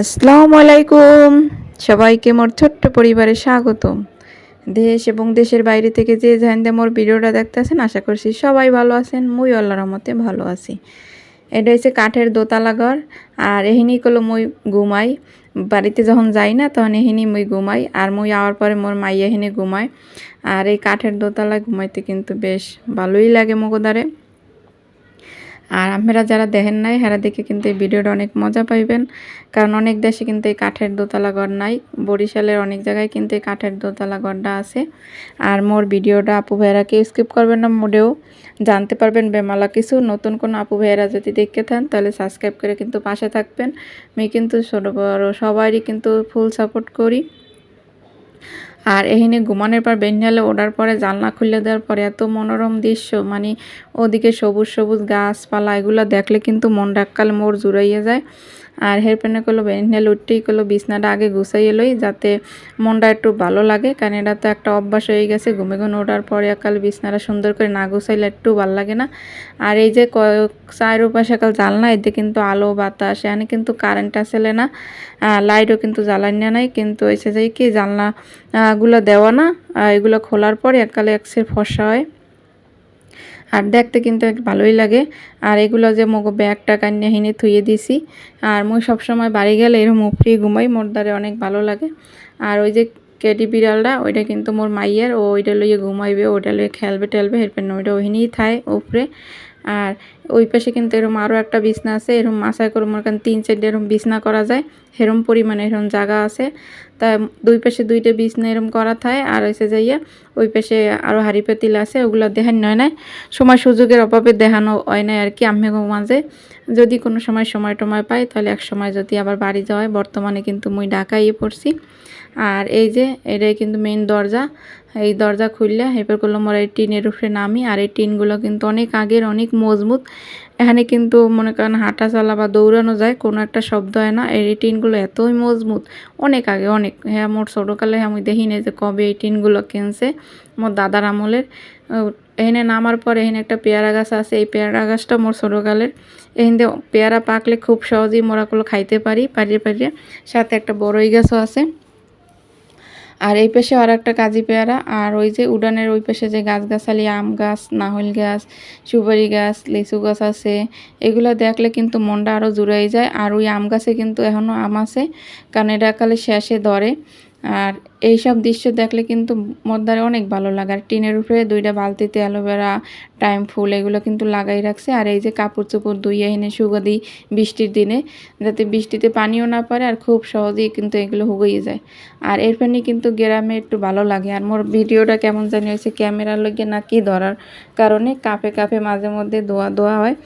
আসসালামু আলাইকুম। সবাইকে মোর ছোট্ট পরিবারে স্বাগতম। দেশ এবং দেশের বাইরে থেকে যে জানতে মোর ভিডিওটা দেখতেছেন আশা করছি সবাই ভালো আছেন, মুই আল্লাহর মতে ভালো আছি। এটা হচ্ছে কাঠের দোতলা ঘর, আর এহিনি কলো মুই ঘুমাই। বাড়িতে যখন যাই না, তখন এহিনি মুই ঘুমাই, আর মুই আওয়ার পরে মোর মাই এহিনি ঘুমায়। আর এই কাঠের দোতলা ঘুমাইতে কিন্তু বেশ ভালোই লাগে মগোদারে আর আপনারা যারা দেখেন নাই, হেরা দেখে কিন্তু এই ভিডিওটা অনেক মজা পাইবেন। কারণ অনেক দেশে কিন্তু এই কাঠের দোতলা ঘর নাই। বরিশালের অনেক জায়গায় কিন্তু এই কাঠের দোতলা ঘরটা আছে। আর মোর ভিডিওটা আপু ভাইয়েরা কেউ স্কিপ করবেন না মোডেও জানতে পারবেন বেমালা কিছু। নতুন কোনো আপু ভাইয়েরা যদি দেখতে থান তাহলে সাবস্ক্রাইব করে কিন্তু পাশে থাকবেন। আমি কিন্তু ছোটো বড় সবারই কিন্তু ফুল সাপোর্ট করি। আর এখানে ঘুমানোর পর বেঞ্জালে ওঠার পরে জানলা খুলে দেওয়ার পরে এত মনোরম দৃশ্য মানে ওদিকে সবুজ সবুজ গাছপালা, এগুলো দেখলে কিন্তু মনটা এককাল মোর জুড়াইয়া যায়। আর হেরপেনে করল বেঞ্জাল উঠতেই করল বিছনাটা আগে গুছাইয়ে লই, যাতে মনটা একটু ভালো লাগে। কারণ এটা তো একটা অভ্যাস হয়ে গেছে, ঘুমে ঘুম ওঠার পরে একাল বিছনাটা সুন্দর করে না গুছাইলে একটু ভালো লাগে না। আর এই যে চায়ের উপাশে একাল জানলা, এতে কিন্তু আলো, বাতাস, এখানে কিন্তু কারেন্ট আসলে না। লাইটও কিন্তু জ্বালানি নাই, কিন্তু এসে যাই কি জানলা গুলো দেওয়া না এগুলো খোলার পরে এককালে একসের ফসা হয়। আর দেখতে কিন্তু ভালোই লাগে। আর এগুলো যে মগ ব্যাগটা কান্না হিনে থুয়ে দিছি। আর মুই সবসময় বাড়ি গেলে এরকম উপরে ঘুমাই, মোর দ্বারে অনেক ভালো লাগে। আর ওই যে কেটি বিড়ালটা, ওইটা কিন্তু মোর মাইয়ের, ও ওইটা লইয়ে ঘুমাইবে, ওইটা লইয়ে খেলবে টেলবে এরপর ওইটা ওইখানেই থায় উপরে আর ওই পাশে কিন্তু এরকম আরও একটা বিছনা আছে এরকম মাসায় করে মনে করেন তিন চারটে এরকম বিছনা করা যায় সেরম পরিমাণে এরকম জায়গা আছে। তা দুই পাশে দুইটা বিছনা এরকম করা থাকে আর হয়েছে যাইয়া ওই পাশে আরও হাড়ি পাতিল আছে, ওগুলো দেখান নয় নাই। সময় সুযোগের অভাবে দেখানো হয় নাই আর কি আমি মাঝে। যদি কোনো সময় সময় টময় পাই, তাহলে এক সময় যদি আবার বাড়ি যাওয়া বর্তমানে কিন্তু মুই ঢাকায় পড়ছি। আর এই যে, এটাই কিন্তু মেন দরজা। এই দরজা খুললে এরপর করলাম ওরা এই টিনের উপরে নামি, আর এই টিনগুলো কিন্তু অনেক আগের, অনেক মজবুত। এখানে কিন্তু মনে করেন হাঁটা চলা বা দৌড়ানো যায়, কোনো একটা শব্দ হয় না। এই টিনগুলো এতই মজবুত, অনেক আগে, অনেক। হ্যাঁ মোর ছোটোকালে আমি দেখি না যে কবে এই টিনগুলো কিনছে মোর দাদার আমলের। এখানে নামার পর এখানে একটা পেয়ারা গাছ আছে, এই পেয়ারা গাছটা মোর ছোটোকালের। এখানে পেয়ারা পাকলে খুব সহজেই মোরাগুলো খাইতে পারি, পারিয়ে পারিয়ে। সাথে একটা বড়ই গাছও আছে। আর এই পাশে আর একটা কাজী পেয়ারা, আর ওই যে উডানের ওই পাশে যে গাছগাছালি, আম গাছ, নাহল গাছ, সুপারি গাছ, লিচু গাছ আছে, এগুলো দেখলে কিন্তু মনটা আরও জুড়াই যায়। আর ওই আম গাছে কিন্তু এখনও আম আছে, কারণ এটা কালে শেষে ধরে। আর এই সব দৃশ্য দেখলে কিন্তু মদ্দারে অনেক ভালো লাগে। আর টিনের উপরে দুইটা বালতিতে অ্যালোভেরা, টাইম ফুল এগুলো কিন্তু লাগাই রাখছে। আর এই যে কাপড় চোপড় ধুইয়ে এনে শুকা দিই বৃষ্টির দিনে, যাতে বৃষ্টিতে পানিও না পারে আর খুব সহজেই কিন্তু এগুলো হুগিয়ে যায়। আর এর পানি কিন্তু গ্রামে একটু ভালো লাগে। আর মোর ভিডিওটা কেমন জানি হয়েছে ক্যামেরার লগে না কি ধরার কারণে কাপে কাপে মাঝে মধ্যে দোয়া দোয়া হয়।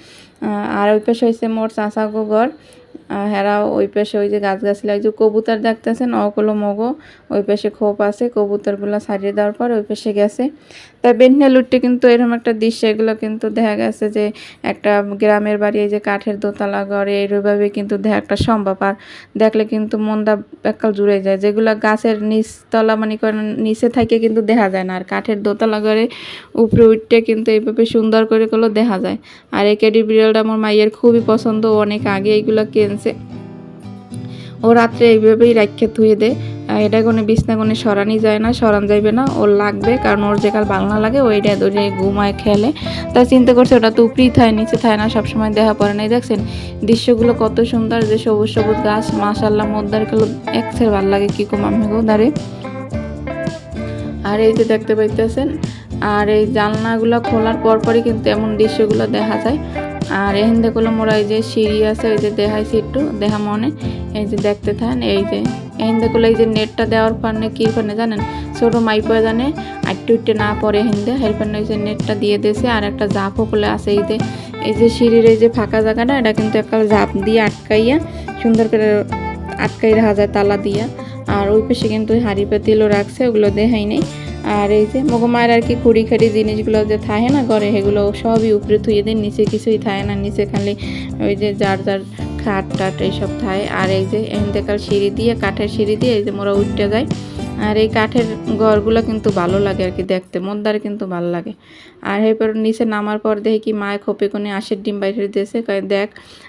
আর ওই পাশে হয়েছে মোর চাষাগো ঘর। হেরা ওই পাশে ওই যে গাছ গাছলা যে কবুতর দেখতেছেন, অকলো মগো, ওই পাশে খোপ আছে, কবুতরগুলো ছাড়িয়ে দেওয়ার পর ওই পাশে গেছে। তাই বেন্না লুটতে কিন্তু এরকম একটা দৃশ্য, এগুলো কিন্তু দেখা গেছে যে একটা গ্রামের বাড়ি, এই যে কাঠের দোতলা ঘরে, এইভাবে কিন্তু দেখা একটা সম্ভব। আর দেখলে কিন্তু মনটা এককাল জুড়ে যায়। যেগুলো গাছের নিচতলা মানে নিচে থাকে কিন্তু দেখা যায় না। আর কাঠের দোতলা ঘরে উপরে উঠতে কিন্তু এইভাবে সুন্দর করে গুলো দেখা যায়। আর এই কেডি বিড়ালটা আমার মাইয়ের খুবই পছন্দ। অনেক আগে এইগুলো কিনছে ও রাত্রে এইভাবেই রাখে ধুয়ে দেয় এটা কোনো বিছনা কোনো সরানি যায় না, সরান যাইবে না, ওর লাগবে, কারণ ওর যে কাল না লাগে ওইটা ধরে ঘুমায়, খেলে। তাই চিন্তা করছে ওটা তো উপরেই থায়, নিচে থায় না, সবসময় দেখা পড়ে নাই দেখছেন, দৃশ্যগুলো কত সুন্দর যে সবুজ সবুজ গাছ মাশাল্লাহ খেলো একসের ভালো লাগে, কি কম আমি দাঁড়ে। আর এই যে দেখতে পাইতেছেন, আর এই জানলাগুলো খোলার পরপরই কিন্তু এমন দৃশ্যগুলো দেখা যায়। আর এখান দেখল মোরা এই যে সিঁড়ি আছে ওই যে দেখাইছি একটু, দেখা মনে, এই যে দেখতে থাকেন, এই যে। এখান দেখল এই যে নেটটা দেওয়ার পারনে কী পারনে জানেন? ছোটো মাইপা জানে আটটু উঠতে না পরে হিন্দে হেল্পার ওই যে নেটটা দিয়ে দিয়েছে, আর একটা জাপও খুলে আছে এই যে। এই যে সিঁড়ির এই যে ফাঁকা জায়গাটা, এটা কিন্তু একটা জাপ দিয়ে আটকাইয়া, সুন্দর করে আটকাই রাখা যায় তালা দিয়া। আর ওই পাশে কিন্তু হাঁড়ি পাতিলও রাখছে, ওগুলো দেখাই নেই। আর এই যে মগমায়ের আর কি খুঁড়ি খাড়ি জিনিসগুলো যে থাকে না ঘরে, সেগুলো সবই উপরে থুয়ে দিন নিচে কিছুই থাকে না। নিচে খালি ওই যে যার যার খাট টাট এইসব থাকে আর এই যে এখান সিঁড়ি দিয়ে, কাঠের সিঁড়ি দিয়ে এই যে মোরা উঠতে যায় আর এই কাঠের ঘরগুলো কিন্তু ভালো লাগে আর কি দেখতে, মন্দারে কিন্তু ভালো লাগে। আর এরপর নিচে নামার পর দেখি কি মায়ের খোপে কোনে আশের ডিম বাইরে দিয়েছে। দেখ,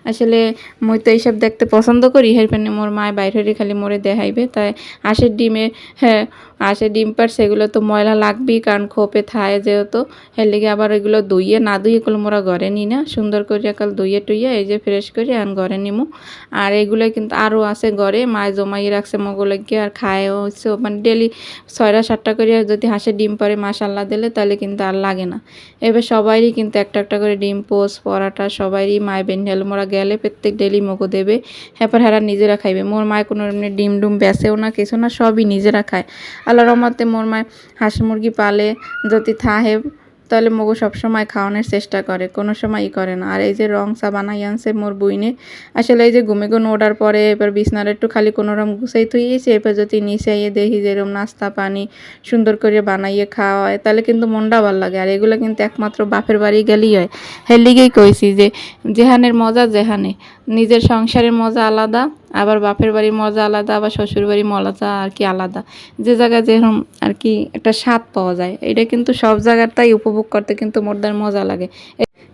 আসলে মুই তো এইসব দেখতে পছন্দ করি এরপর মোর মায় বাইরে খালি মোরে দেখাইবে। তাই আশের ডিমে হ্যাঁ আশের ডিম পার সেগুলো তো ময়লা লাগবেই, কারণ খোপে থায় যেহেতু। এর লেগে আবার এগুলো ধুইয়ে, না ধুইয়ে এগুলো মোরা ঘরে নিই না। সুন্দর করে কাল ধুইয়ে টুইয়ে এই যে ফ্রেশ করে আন ঘরে নিমু। আর এগুলো কিন্তু আরও আছে ঘরে, মায় জমাইয়ে রাখছে মগুলোকে আর খায়ও হচ্ছে মানে ডেলি ছয়টা সাতটা করে যদি হাঁসের ডিম পরে মাসাল্লাহ দিলে তাহলে কিন্তু আর লাগে না। এবার সবারই কিন্তু একটা একটা করে ডিম পোস্ট পরাটা সবারই মায় বেন্ডেল মোরা গেলে প্রত্যেক ডেলি মগো দেবে। হ্যাপার হেরা নিজেরা খাইবে। মোর মায় কোনো এমনি ডিম ডুম বেসেও না, কিছু না, সবই নিজেরা খায়। আল্লাহ রহমতে মোর মায় হাঁস মুরগি পালে, যদি থাহে, তাহলে মগু সবসময় খাওয়ানোর চেষ্টা করে, কোনো সময় ই করে না। আর এই যে রং চা বানাই আনছে মোর বইনে, আসলে এই যে ঘুমে গুন ওঠার পরে এবার বিছনার একটু খালি কোনো রকম গুছাই থুইয়েছি, এবার যদি নিচে আইয়ে দেখি যে এরকম নাস্তা, পানি সুন্দর করে বানাইয়ে খাওয়া হয় তাহলে কিন্তু মনটা ভালো লাগে। আর এগুলো কিন্তু একমাত্র বাপের বাড়ি গেলেই হয়। হের লিগেই কইছি যে, যেহানের মজা, যেহানে। নিজের সংসারের মজা আলাদা, আবার বাপের বাড়ির মজা আলাদা, আবার শ্বশুর বাড়ির মজা আর কি আলাদা। যে জায়গায় যেরকম আর কি একটা স্বাদ পাওয়া যায়, এটা কিন্তু সব জায়গাটাই উপভোগ করতে কিন্তু মোরদার মজা লাগে।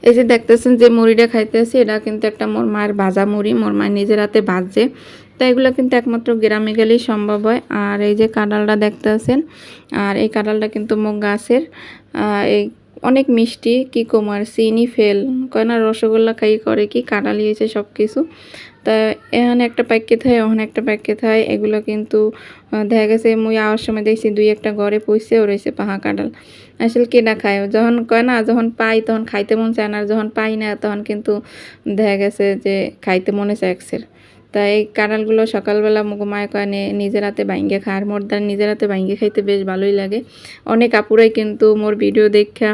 এই যে দেখতেছেন যে মুড়িটা খাইতেছি এটা কিন্তু একটা মোর মায়ের ভাজা মুড়ি, মোর মায়ের নিজের হাতে ভাজছে তো এগুলো কিন্তু একমাত্র গ্রামে গেলেই সম্ভব হয়। আর এই যে কাঁঠালটা দেখতেছেন আর এই কাঁঠালটা কিন্তু মোর গাছের এই অনেক মিষ্টি, কি কুমার, চিনি ফেল কয় না রসগোল্লা খাই করে, কি কাঁঠাল হয়েছে সব কিছু তা এখানে একটা প্যাকেট হয় ওখানে একটা প্যাকেট হয়, এগুলো কিন্তু দেখা গেছে মুই আওয়ার সময় দেখছি দুই একটা ঘরে পয়সেও রয়েছে পাহা কাঁঠাল। আসলে কেনা খায়? যখন কয় না যখন পাই, তখন খাইতে মন চায় না, আর যখন পাই না, তখন কিন্তু দেখা গেছে যে খাইতে মনে চায় একসের তাই কাঁড়ালগুলো সকালবেলা মুগো মায় কয় নিজের হাতে বাইঙ্গে খায় আর মোর দ্বার নিজের হাতে বাইঙ্গে খাইতে বেশ ভালোই লাগে। অনেক আপুরাই কিন্তু মোর ভিডিও দেখা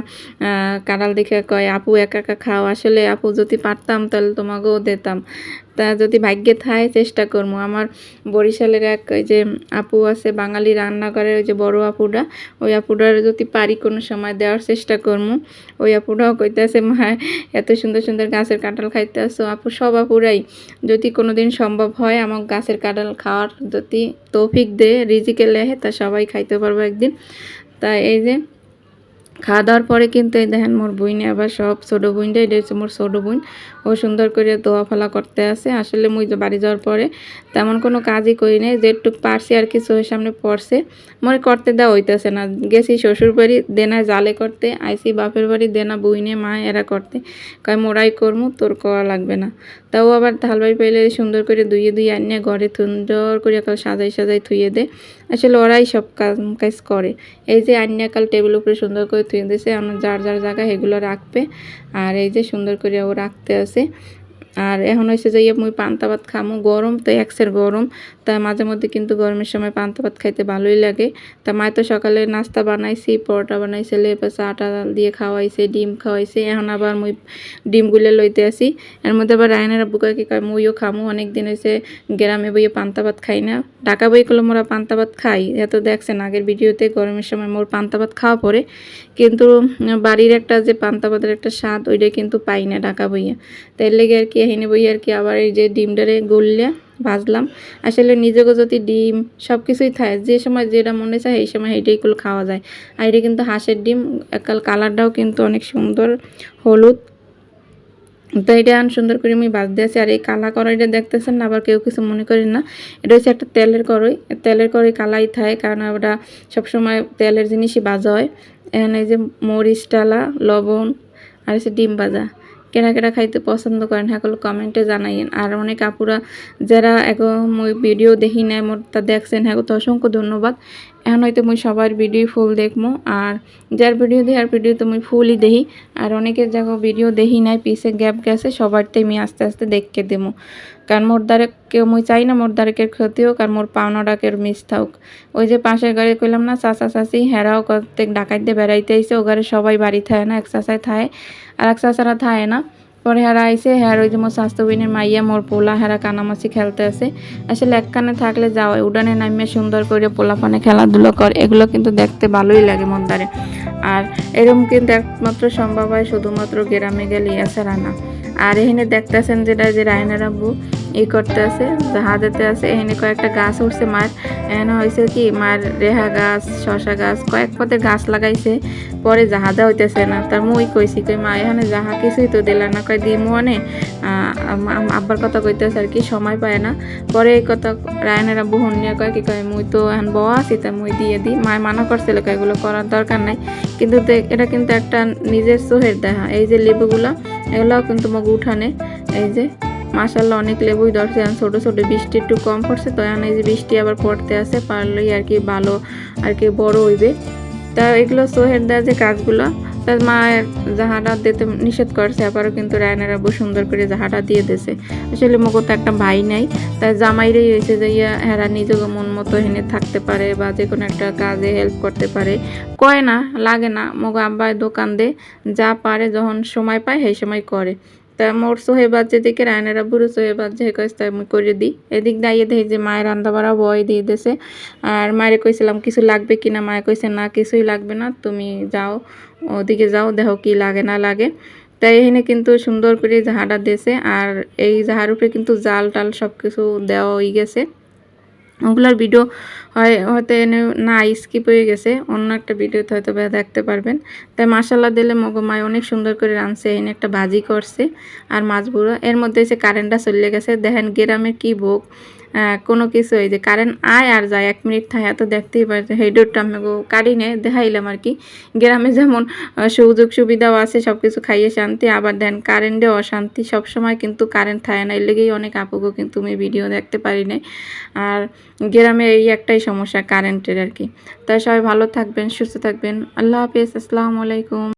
কাঁড়াল দেখে কয়, আপু, একা একা খাও। আসলে আপু যদি পারতাম, তাহলে তোমাকেও দিতাম। তা যদি ভাগ্যে থায় চেষ্টা করব আমার বরিশালের এক ওই যে আপু আছে, বাঙালি রান্নাঘরের ওই যে বড় আপুটা, ওই আপুটার যদি পারি কোনো সময় দেওয়ার চেষ্টা করব ওই আপুটাও কইতেছে, মা, এত সুন্দর সুন্দর গাছের কাঁঠাল খাইতে আসো আপু সব আপুরাই, যদি কোনো দিন সম্ভব হয় আমার গাছের কাঁঠাল খাওয়ার যদি তৌফিক দে রিজিকে লেহে তা সবাই খাইতে পারব একদিন। তা এই যে খাওয়া দাওয়ার পরে কিন্তু এই দেখেন মোর বইনে আবার সব ছোটো বইনটা এটা হচ্ছে মোর ছোটো বইন। ও সুন্দর করে দোয়া ফেলা করতে আছে। আসলে মুই বাড়ি যাওয়ার পরে তেমন কোনো কাজই করি নাই যেটুক পারছি আর কি চোখের সামনে পড়ছে। মনে করতে দেওয়া হইতেছে না। গেছি শ্বশুর বাড়ি দেনা জালে করতে আইসি বাপের বাড়ি, দেনা, বইনে, মা এরা করতে। কয় মোরাই করমু, তোর করা লাগবে না। তাও আবার ধালবাই পাইলে সুন্দর করে ধুয়ে ধুয়ে আনিয়ে ঘরে সুন্দর করে একাল সাজাই সাজাই থুয়ে দে আসলে ওরাই সব কাজ কাজ করে। এই যে আনিয়া কাল টেবিল উপরে সুন্দর করে থুয়ে দিয়েছে। যার যার জায়গায় এগুলো রাখবে। আর এই যে সুন্দর করে ও রাখতে আছে। আর এখন হয়েছে যে ইয়ে মুই পান্তা ভাত খামু। গরম তো একসের গরম, তা মাঝে মধ্যে কিন্তু গরমের সময় পান্তা ভাত খাইতে ভালোই লাগে। তা মায় তো সকালে নাস্তা বানাইছি, পরোটা বানাইছে লেপা চাটা দিয়ে খাওয়াইছে, ডিম খাওয়াইছে। এখন আবার মুই ডিমগুলো লইতে আসি। এর মধ্যে আবার রায়নের কয় মুইও খামু অনেক দিন হয়েছে গ্রামে বইয়ে পান্তা ভাত খাই না। ঢাকা বই করলে মোরা পান্তা ভাত খাই। এত দেখছেন, আগের ভিডিওতে গরমের সময় মোর পান্তা ভাত খাওয়া পড়ে কিন্তু বাড়ির একটা যে পান্তা ভাতের একটা স্বাদ, ওইটা কিন্তু পাই না ঢাকা বইয়ে। তাই লেগে আর কি এখানে বই আর কি। আবার এই যে ডিমটারে গলিয়া ভাজলাম। আসলে নিজেকে যদি ডিম সব কিছুই থাকে। যে সময় যেটা মনে চায়, এই সময় এইটাইগুলো খাওয়া যায়। আর এটা কিন্তু হাঁসের ডিম একাল কালারটাও কিন্তু অনেক সুন্দর হলুদ। তো এটা আন সুন্দর করে আমি বাজ দিয়েছি আর এই কালা কড়াইটা দেখতেছেন না, আবার কেউ কিছু মনে করেন না। এটা হচ্ছে একটা তেলের কড়াই। তেলের কড়াই কালাই থাকে, কারণ ওটা সবসময় তেলের জিনিসই বাজা হয়। এখানে এই যে মরিচ টালা লবণ, আর হচ্ছে ডিম ভাজা। কেনা কেনা খাইতে পছন্দ করেন হ্যাঁ কমেন্টে জানাইন আর অনেক আপুরা, যারা এখন ভিডিও দেখি নাই, মোর তা দেখছেন হ্যাঁ তো অসংখ্য ধন্যবাদ। এখন হয়তো মুই সবার ভিডিও ফুল দেখব আর যার ভিডিও দেখি, আর ভিডিও তো মুই ফুলই দেখি। আর অনেকের যাকে ভিডিও দেখি নাই পিসে গ্যাপ গেছে, সবারটাই আমি আস্তে আস্তে দেখকে দেবো কারণ মোর দ্বারে কেউ, মুই চাই না মোর দ্বারে কেউ ক্ষতি হোক আর মোর পাওনাটাকের মিস থাকুক। ওই যে পাশের গাড়ি কইলাম না, চাচা চাচি, হেরাও প্রত্যেক ডাকাইতে বেড়াইতে আইসে ও ঘরে সবাই বাড়ি থাকে না, এক চাচাই থাকে আর এক চাচারা থাকে না। পরে হেরা আইসে হের ওই যে মোর স্বাস্থ্য বিনের মাইয়া, মোর পোলা, হেরা কানামাছি খেলতে আসে। আসলে একখানে থাকলে যাওয়া উডানে নামিয়ে সুন্দর করে পোলাপানে খেলাধুলো করে, এগুলো কিন্তু দেখতে ভালোই লাগে মন্দারে আর এরকম কিন্তু একমাত্র সম্ভব হয়, শুধুমাত্র গ্রামে গেলে এছাড়া না। আর এখানে দেখতেছেন যেটা যে রায়নার আব্বু। ই করতে আছে জাহাজেতে আছে, এখানে কয়েকটা গাছ উঠছে মার। এখানে হয়েছে কি মায়ের রেহা গাছ শশা গাছ, কয়েক পথে গাছ লাগাইছে, পরে জাহাজা হইতেছে না। তার মুই কইছি, কই মা, এখানে যাহা কিছুই তো দিলা না, কয় দিমু অনে। আব্বার কথা কইতেছে আর কি, সময় পায় না। পরে এই কথা রায়নেরা বহুন নিয়ে কয় কি, কয় মুই তো এখন বয়া আছি, তা মুই দিয়ে দিই। মায় মানা করছিল, কয় এগুলো করার দরকার নাই। কিন্তু এটা কিন্তু একটা নিজের সোহের দেখা এই যে লেবুগুলো, এগুলোও কিন্তু মগ উঠানে, এই যে মাসাল্লাহ অনেক লেবুই ধরছে এখন ছোটো ছোটো বৃষ্টি একটু কম পড়ছে, তো এখন এই যে বৃষ্টি আবার পড়তে আছে, পারলেই আর কি ভালো আর কি বড় হইবে। তা এগুলো সোহের দেওয়া যে কাজগুলো, তার মায়ের জাহাটা দিতে নিষেধ করছে, আবারও কিন্তু রায়নার আব্বু সুন্দর করে জাহাটা দিয়ে দিয়েছে। আসলে মগো তো একটা ভাই নাই, তাই জামাইরেই হয়েছে যে ইয়া হেরা নিজেকে মন মতো হেনে থাকতে পারে বা যে কোনো একটা কাজে হেল্প করতে পারে। কয় না, লাগে না, মগো আব্বাই দোকান দে, যা পারে যখন সময় পায় সেই সময় করে। তা মোর সোহেবাদ যেদিকে রায়নারা বুড়ো সোহেবাদ যে কয়েছে তাই আমি করে দিই। এদিক দাঁড়িয়ে দেখি যে মায়ের রান্না বাড়া বয় দিয়ে দিয়েছে আর মায়ের কইছিলাম, কিছু লাগবে কিনা মায়ে কইছে, না, কিছুই লাগবে না, তুমি যাও, ওদিকে যাও, দেখো কি লাগে, না লাগে। তাই এখানে কিন্তু সুন্দর করে জাহাটা দিয়েছে। আর এই জাহার উপরে কিন্তু জাল টাল সব কিছু দেওয়া হয়ে গেছে। ওগুলোর ভিডিও হয়, হয়তো এনে না স্কিপ হয়ে গেছে। অন্য একটা ভিডিওতে হয়তো দেখতে পারবেন। তাই মাসাল্লা দিলে মগমায় অনেক সুন্দর করে রাঁধছে এনে একটা ভাজি করছে। আর মাছ বুড়ো, এর মধ্যে এসে কারেন্টটা চলে গেছে, দেখেন গ্রামের কি ভোগ কোনো কিছু, এই যে কারেন্ট আয় আর যায়, এক মিনিট থাকে তো দেখতেই পারছে সেই ডোরটা আমি কাটি নে দেখাইলাম আর কি। গ্রামে যেমন সুযোগ সুবিধাও আছে সব কিছু খাইয়ে শান্তি, আবার দেন কারেন্টে অশান্তি। সব সময় কিন্তু কারেন্ট থাকে না, এর লেগেই অনেক আপুগো কিন্তু আমি ভিডিও দেখতে পারি নাই। আর গ্রামে এই একটাই সমস্যা কারেন্টের আর কি। তাই সবাই ভালো থাকবেন সুস্থ থাকবেন। আল্লাহ হাফিজ আসসালামু আলাইকুম।